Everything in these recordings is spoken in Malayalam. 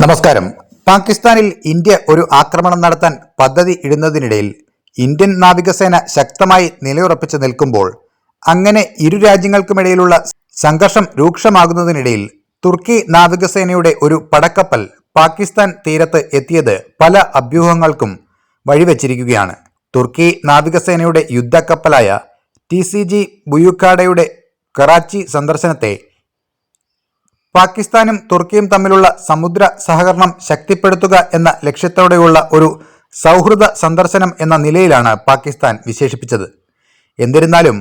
നമസ്കാരം. പാകിസ്ഥാനിൽ ഇന്ത്യ ഒരു ആക്രമണം നടത്താൻ പദ്ധതി ഇടുന്നതിനിടയിൽ ഇന്ത്യൻ നാവികസേന ശക്തമായി നിലയുറപ്പിച്ചു നിൽക്കുമ്പോൾ അങ്ങനെ ഇരു രാജ്യങ്ങൾക്കുമിടയിലുള്ള സംഘർഷം രൂക്ഷമാകുന്നതിനിടയിൽ തുർക്കി നാവികസേനയുടെ ഒരു പടക്കപ്പൽ പാകിസ്ഥാൻ തീരത്ത് എത്തിയത് പല അഭ്യൂഹങ്ങൾക്കും വഴിവെച്ചിരിക്കുകയാണ്. തുർക്കി നാവികസേനയുടെ യുദ്ധക്കപ്പലായ ടി സി ജി ബുയുക്കാഡയുടെ കറാച്ചി സന്ദർശനത്തെ പാകിസ്ഥാനും തുർക്കിയും തമ്മിലുള്ള സമുദ്ര സഹകരണം ശക്തിപ്പെടുത്തുക എന്ന ലക്ഷ്യത്തോടെയുള്ള ഒരു സൗഹൃദ സന്ദർശനം എന്ന നിലയിലാണ് പാകിസ്ഥാൻ വിശേഷിപ്പിച്ചത്. എന്നിരുന്നാലും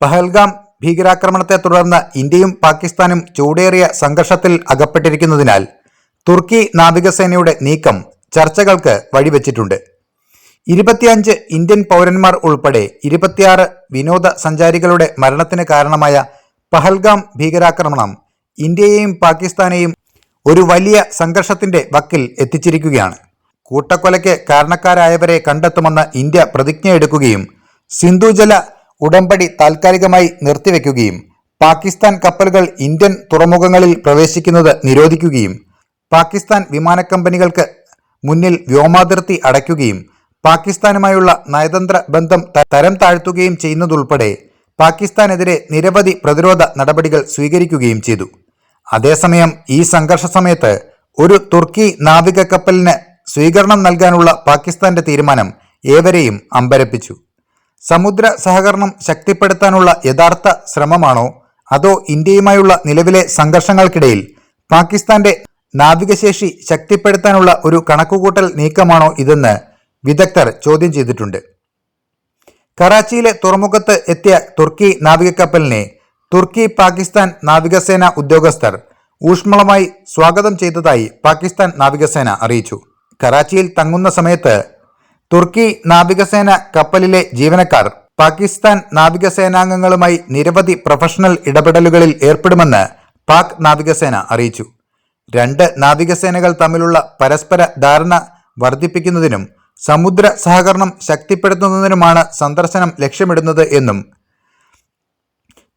പഹൽഗാം ഭീകരാക്രമണത്തെ തുടർന്ന് ഇന്ത്യയും പാകിസ്ഥാനും ചൂടേറിയ സംഘർഷത്തിൽ അകപ്പെട്ടിരിക്കുന്നതിനാൽ തുർക്കി നാവികസേനയുടെ നീക്കം ചർച്ചകൾക്ക് വഴിവെച്ചിട്ടുണ്ട്. ഇരുപത്തിയഞ്ച് ഇന്ത്യൻ പൗരന്മാർ ഉൾപ്പെടെ ഇരുപത്തിയാറ് വിനോദസഞ്ചാരികളുടെ മരണത്തിന് കാരണമായ പഹൽഗാം ഭീകരാക്രമണം ഇന്ത്യയെയും പാകിസ്ഥാനെയും ഒരു വലിയ സംഘർഷത്തിന്റെ വക്കിൽ എത്തിച്ചിരിക്കുകയാണ്. കൂട്ടക്കൊലയ്ക്ക് കാരണക്കാരായവരെ കണ്ടെത്തുമെന്ന് ഇന്ത്യ പ്രതിജ്ഞ എടുക്കുകയും സിന്ധുജല ഉടമ്പടി താൽക്കാലികമായി നിർത്തിവെക്കുകയും പാകിസ്ഥാൻ കപ്പലുകൾ ഇന്ത്യൻ തുറമുഖങ്ങളിൽ പ്രവേശിക്കുന്നത് നിരോധിക്കുകയും പാകിസ്ഥാൻ വിമാനക്കമ്പനികൾക്ക് മുന്നിൽ വ്യോമാതിർത്തി അടയ്ക്കുകയും പാകിസ്ഥാനുമായുള്ള നയതന്ത്ര ബന്ധം തരം താഴ്ത്തുകയും ചെയ്യുന്നതുൾപ്പെടെ പാകിസ്ഥാനെതിരെ നിരവധി പ്രതിരോധ നടപടികൾ സ്വീകരിക്കുകയും ചെയ്തു. അതേസമയം ഈ സംഘർഷ സമയത്ത് ഒരു തുർക്കി നാവിക കപ്പലിന് സ്വീകരണം നൽകാനുള്ള പാകിസ്ഥാന്റെ തീരുമാനം ഏവരെയും അമ്പരപ്പിച്ചു. സമുദ്ര സഹകരണം ശക്തിപ്പെടുത്താനുള്ള യഥാർത്ഥ ശ്രമമാണോ? അതോ ഇന്ത്യയുമായുള്ള നിലവിലെ സംഘർഷങ്ങൾക്കിടയിൽ പാകിസ്ഥാന്റെ നാവികശേഷി ശക്തിപ്പെടുത്താനുള്ള ഒരു കണക്കുകൂട്ടൽ നീക്കമാണോ ഇതെന്ന് വിദഗ്ധർ ചോദ്യം ചെയ്തിട്ടുണ്ട്. കറാച്ചിയിലെ തുറമുഖത്ത് എത്തിയ തുർക്കി നാവികക്കപ്പലിനെ തുർക്കി പാകിസ്ഥാൻ നാവികസേന ഉദ്യോഗസ്ഥർ ഊഷ്മളമായി സ്വാഗതം ചെയ്തതായി പാകിസ്ഥാൻ നാവികസേന അറിയിച്ചു. കറാച്ചിയിൽ തങ്ങുന്ന സമയത്ത് തുർക്കി നാവികസേന കപ്പലിലെ ജീവനക്കാർ പാകിസ്ഥാൻ നാവികസേനാംഗങ്ങളുമായി നിരവധി പ്രൊഫഷണൽ ഇടപെടലുകളിൽ ഏർപ്പെടുമെന്ന് പാക് നാവികസേന അറിയിച്ചു. രണ്ട് നാവികസേനകൾ തമ്മിലുള്ള പരസ്പര ധാരണ വർദ്ധിപ്പിക്കുന്നതിനും സമുദ്ര സഹകരണം ശക്തിപ്പെടുത്തുന്നതിനുമാണ് സന്ദർശനം ലക്ഷ്യമിടുന്നത് എന്നും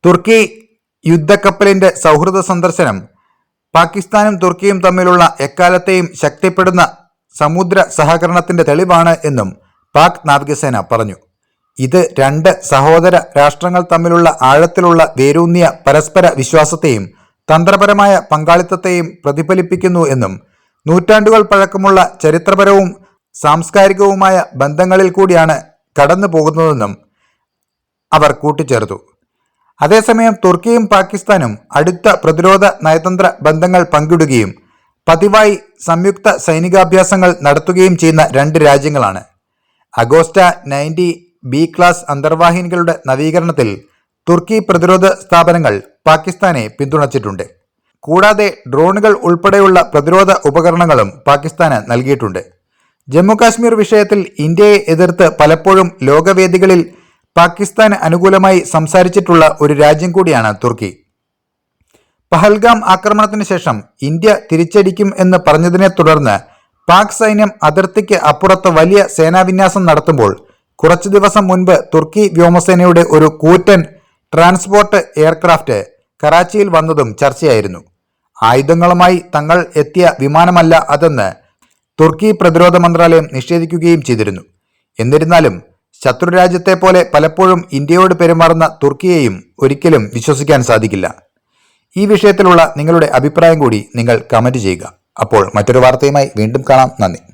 തുർക്കി യുദ്ധക്കപ്പലിന്റെ സൗഹൃദ സന്ദർശനം പാകിസ്ഥാനും തുർക്കിയും തമ്മിലുള്ള എക്കാലത്തെയും ശക്തിപ്പെടുന്ന സമുദ്ര സഹകരണത്തിന്റെ തെളിവാണ് എന്നും പാക് നാവികസേന പറഞ്ഞു. ഇത് രണ്ട് സഹോദര രാഷ്ട്രങ്ങൾ തമ്മിലുള്ള ആഴത്തിലുള്ള വേരൂന്നിയ പരസ്പര വിശ്വാസത്തെയും തന്ത്രപരമായ പങ്കാളിത്തത്തെയും പ്രതിഫലിപ്പിക്കുന്നു എന്നും നൂറ്റാണ്ടുകൾ പഴക്കമുള്ള ചരിത്രപരവും സാംസ്കാരികവുമായ ബന്ധങ്ങളിൽ കൂടിയാണ് കടന്നു പോകുന്നതെന്നും അവർ കൂട്ടിച്ചേർത്തു. അതേസമയം തുർക്കിയും പാകിസ്ഥാനും അടുത്ത പ്രതിരോധ നയതന്ത്ര ബന്ധങ്ങൾ പങ്കിടുകയും പതിവായി സംയുക്ത സൈനികാഭ്യാസങ്ങൾ നടത്തുകയും ചെയ്യുന്ന രണ്ട് രാജ്യങ്ങളാണ്. അഗോസ്റ്റ നയന്റി ബി ക്ലാസ് അന്തർവാഹിനികളുടെ നവീകരണത്തിൽ തുർക്കി പ്രതിരോധ സ്ഥാപനങ്ങൾ പാകിസ്ഥാനെ പിന്തുണച്ചിട്ടുണ്ട്. കൂടാതെ ഡ്രോണുകൾ ഉൾപ്പെടെയുള്ള പ്രതിരോധ ഉപകരണങ്ങളും പാകിസ്ഥാന് നൽകിയിട്ടുണ്ട്. ജമ്മു കാശ്മീർ വിഷയത്തിൽ ഇന്ത്യയെ എതിർത്ത് പലപ്പോഴും ലോകവേദികളിൽ പാകിസ്ഥാന് അനുകൂലമായി സംസാരിച്ചിട്ടുള്ള ഒരു രാജ്യം കൂടിയാണ് തുർക്കി. പഹൽഗാം ആക്രമണത്തിന് ശേഷം ഇന്ത്യ തിരിച്ചടിക്കും എന്ന് പറഞ്ഞതിനെ തുടർന്ന് പാക് സൈന്യം അതിർത്തിക്ക് അപ്പുറത്ത് വലിയ സേനാവിന്യാസം നടത്തുമ്പോൾ കുറച്ചു ദിവസം മുൻപ് തുർക്കി വ്യോമസേനയുടെ ഒരു കൂറ്റൻ ട്രാൻസ്പോർട്ട് എയർക്രാഫ്റ്റ് കറാച്ചിയിൽ വന്നതും ചർച്ചയായിരുന്നു. ആയുധങ്ങളുമായി തങ്ങൾ എത്തിയ വിമാനമല്ല അതെന്ന് തുർക്കി പ്രതിരോധ മന്ത്രാലയം നിഷേധിക്കുകയും ചെയ്തിരുന്നു. എന്നിരുന്നാലും ശത്രുരാജ്യത്തെ പോലെ പലപ്പോഴും ഇന്ത്യയോട് പെരുമാറുന്ന തുർക്കിയെയും ഒരിക്കലും വിശ്വസിക്കാൻ സാധിക്കില്ല. ഈ വിഷയത്തിലുള്ള നിങ്ങളുടെ അഭിപ്രായം കൂടി നിങ്ങൾ കമന്റ് ചെയ്യുക. അപ്പോൾ മറ്റൊരു വാർത്തയുമായി വീണ്ടും കാണാം. നന്ദി.